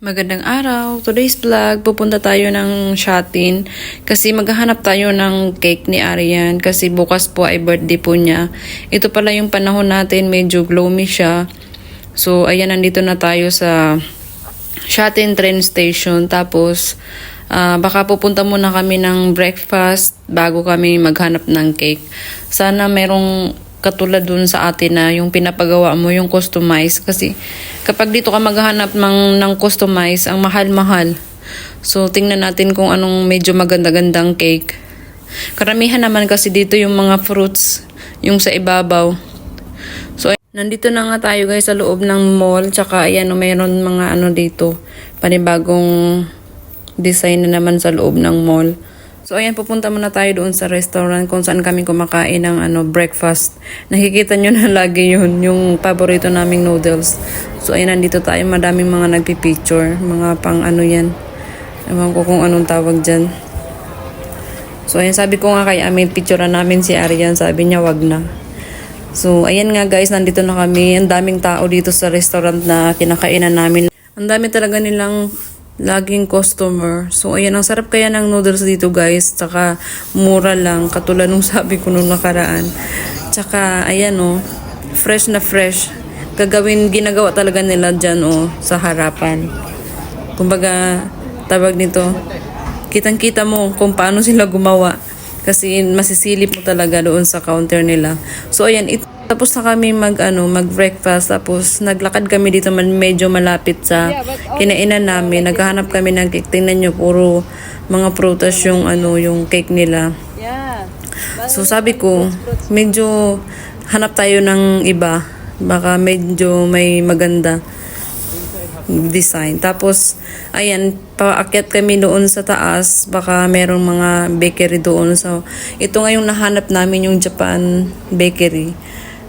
Magandang araw. Today's vlog, pupunta tayo ng Shatin kasi maghahanap tayo ng cake ni Arian kasi bukas po ay birthday po niya. Ito pala yung panahon natin, medyo gloomy siya. So, ayan, nandito na tayo sa Shatin train station. Tapos, ah, baka pupunta muna kami ng breakfast bago kami maghanap ng cake. Sana merong katulad dun sa atin na yung pinapagawa mo, yung customize. Kasi kapag dito ka maghahanap ng, ng customize, ang mahal-mahal. So, tingnan natin kung anong medyo maganda-gandang cake. Karamihan naman kasi dito yung mga fruits, yung sa ibabaw. So, nandito na nga tayo guys sa loob ng mall. Tsaka, ayan, mayroon mga ano dito, panibagong design na naman sa loob ng mall. So, ayan, pupunta muna tayo doon sa restaurant kung saan kami kumakain ng ano, breakfast. Nakikita nyo na lagi yun, yung paborito naming noodles. So, ayan, nandito tayo. Madaming mga nagpipicture. Mga pang ano yan. Ewan ko kung anong tawag dyan. So, ayan, sabi ko nga kay Amin, picture namin si Arian. Sabi niya, wag na. So, ayan nga guys, nandito na kami. Ang daming tao dito sa restaurant na kinakainan namin. Ang dami talaga nilang laging customer. So, ayan, ang sarap kaya ng noodles dito guys. Tsaka, mura lang. Katulad nung sabi ko nung nakaraan. Tsaka, ayan oh, fresh na fresh. Gagawin, ginagawa talaga nila dyan oh, sa harapan. Kumbaga, tawag nito, kitang-kita mo kung paano sila gumawa. Kasi masisilip mo talaga doon sa counter nila. So ayan, it, tapos na kami mag ano, mag-breakfast tapos naglakad kami dito man medyo malapit sa kinainan namin. Naghahanap kami ng cake. Tingnan nyo, puro mga prutas yung ano, yung cake nila. Yeah. So sabi ko, medyo hanap tayo ng iba. Baka medyo may maganda design. Tapos, ayan, paakyat kami doon sa taas. Baka merong mga bakery doon. So, ito nga yung nahanap namin yung Japan bakery.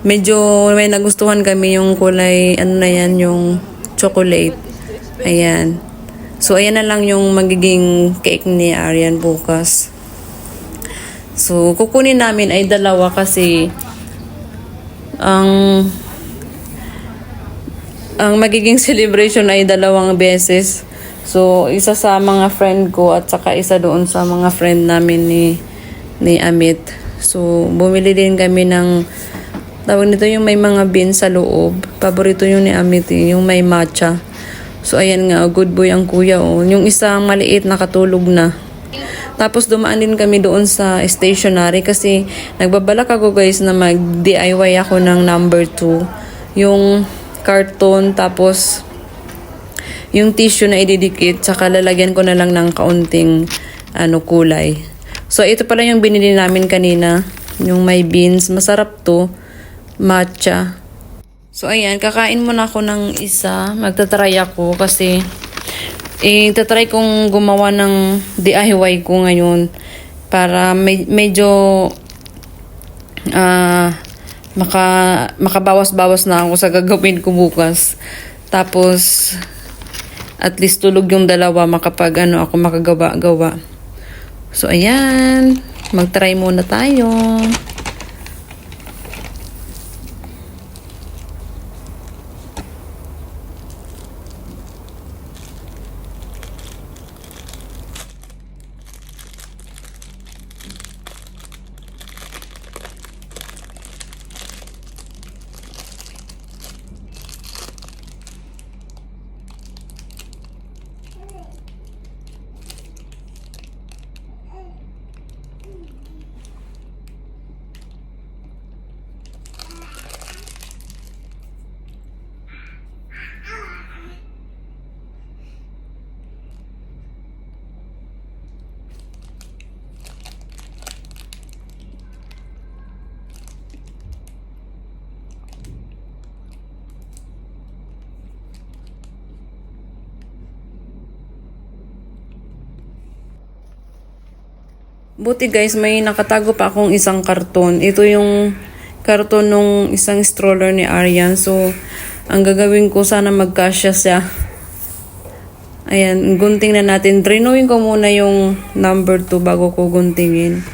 Medyo may nagustuhan kami yung kulay, ano na yan, yung chocolate. Ayan. So, ayan na lang yung magiging cake ni Arian bukas. So, kukunin namin ay dalawa kasi ang ang magiging celebration ay dalawang beses. So, isa sa mga friend ko at saka isa doon sa mga friend namin ni ni Amit. So, bumili din kami ng tawag nito yung may mga beans sa loob. Paborito yung ni Amit, eh, yung may matcha. So, ayan nga, good boy ang kuya. Oh. Yung isang maliit nakatulog na. Tapos dumaan din kami doon sa stationery kasi nagbabalak ako guys na mag-DIY ako ng number 2. Yung carton tapos yung tissue na ididikit tsaka lalagyan ko na lang ng kaunting ano kulay. So ito pala yung binili namin kanina, yung may beans, masarap to, matcha. So ayan, kakain muna ako ng isa, magta-try ako kasi eh, tatry kong gumawa ng DIY ko ngayon para may, medyo ah maka makabawas-bawas na ako sa gagawin ko bukas. Tapos at least tulog yung dalawa makapag ano ako makagawa-gawa. So ayan, mag-try muna tayo. Buti guys, may nakatago pa akong isang karton. Ito yung karton nung isang stroller ni Aryan. So, ang gagawin ko sana magkasya siya. Ayan, gunting na natin. Drenowin ko muna yung number 2 bago ko guntingin.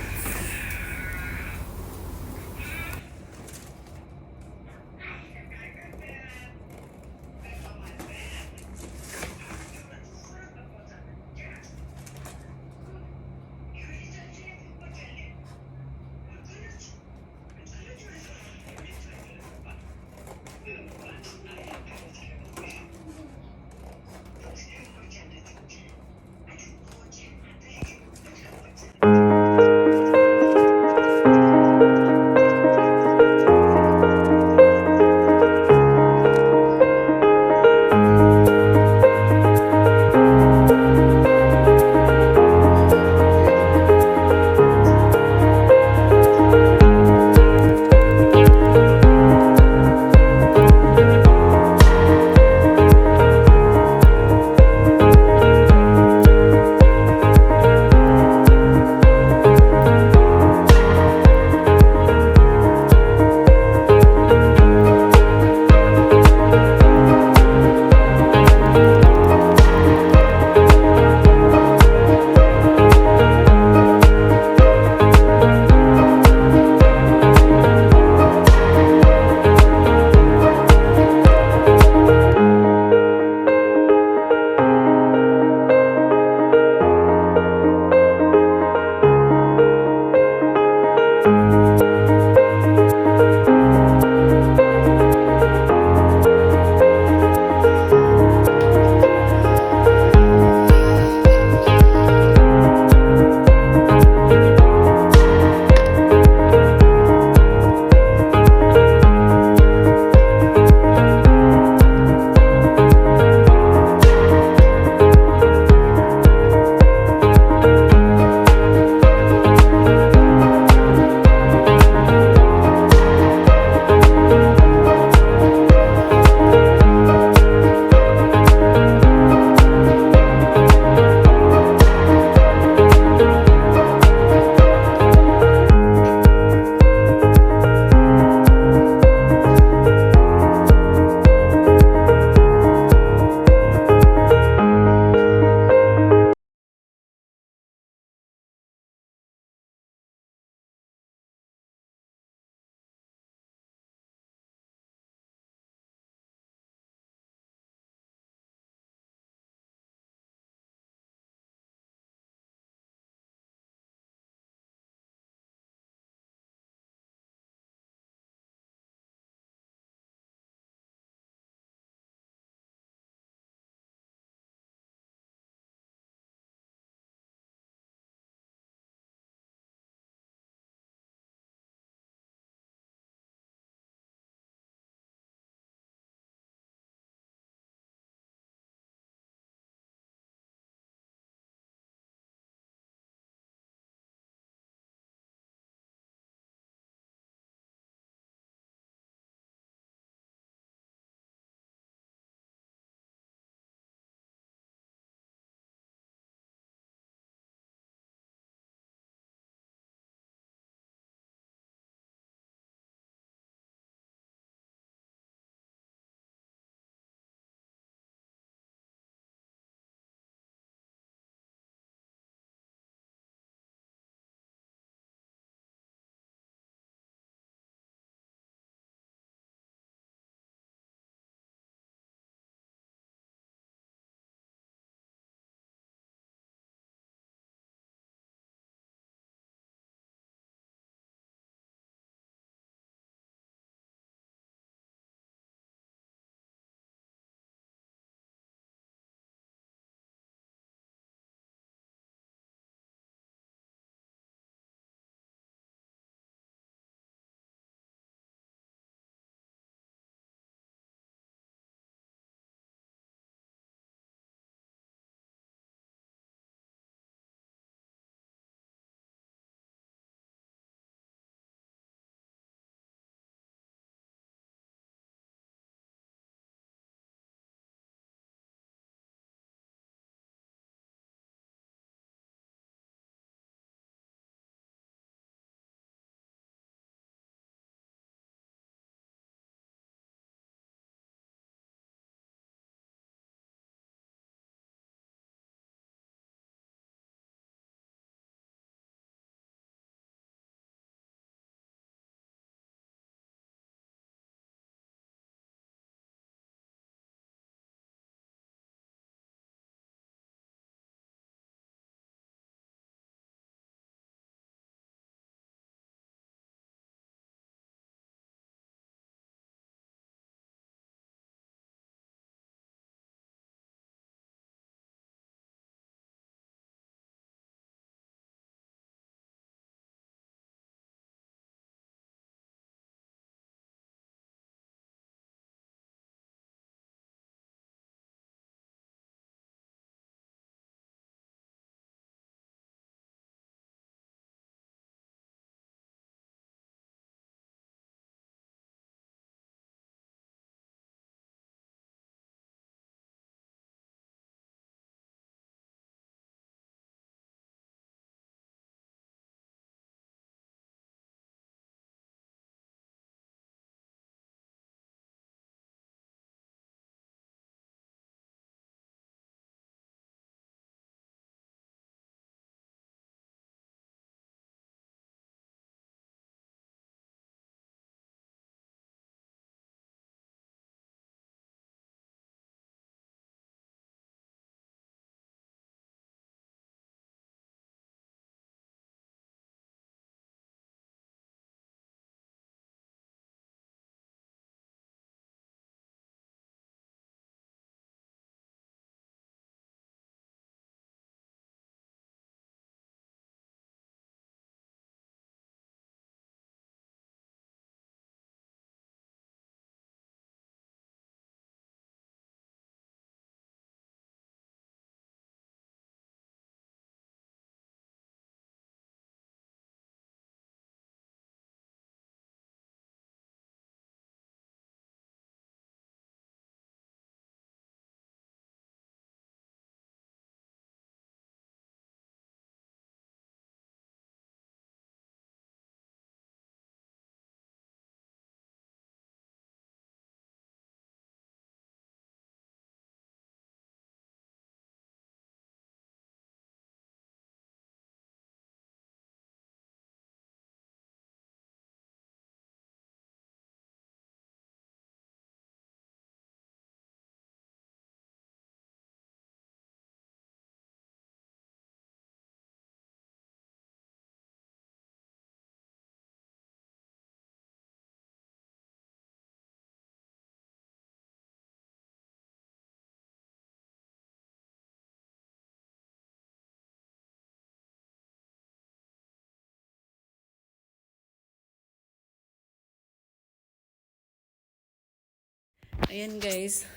Ayan guys,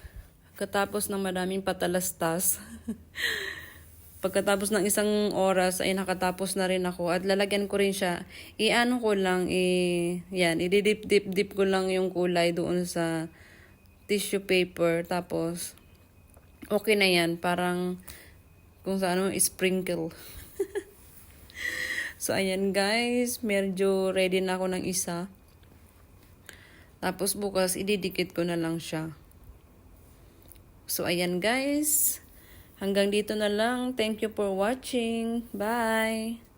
katapos ng maraming patalastas, pagkatapos ng isang oras ay nakatapos na rin ako at lalagyan ko rin siya. Iano ko lang, i, yan, ididip-dip-dip ko lang yung kulay doon sa tissue paper. Tapos, okay na yan. Parang, kung sa ano, sprinkle. so, ayan guys, medyo ready na ako ng isa. Tapos bukas, ididikit ko na lang siya. So, ayan guys. Hanggang dito na lang. Thank you for watching. Bye!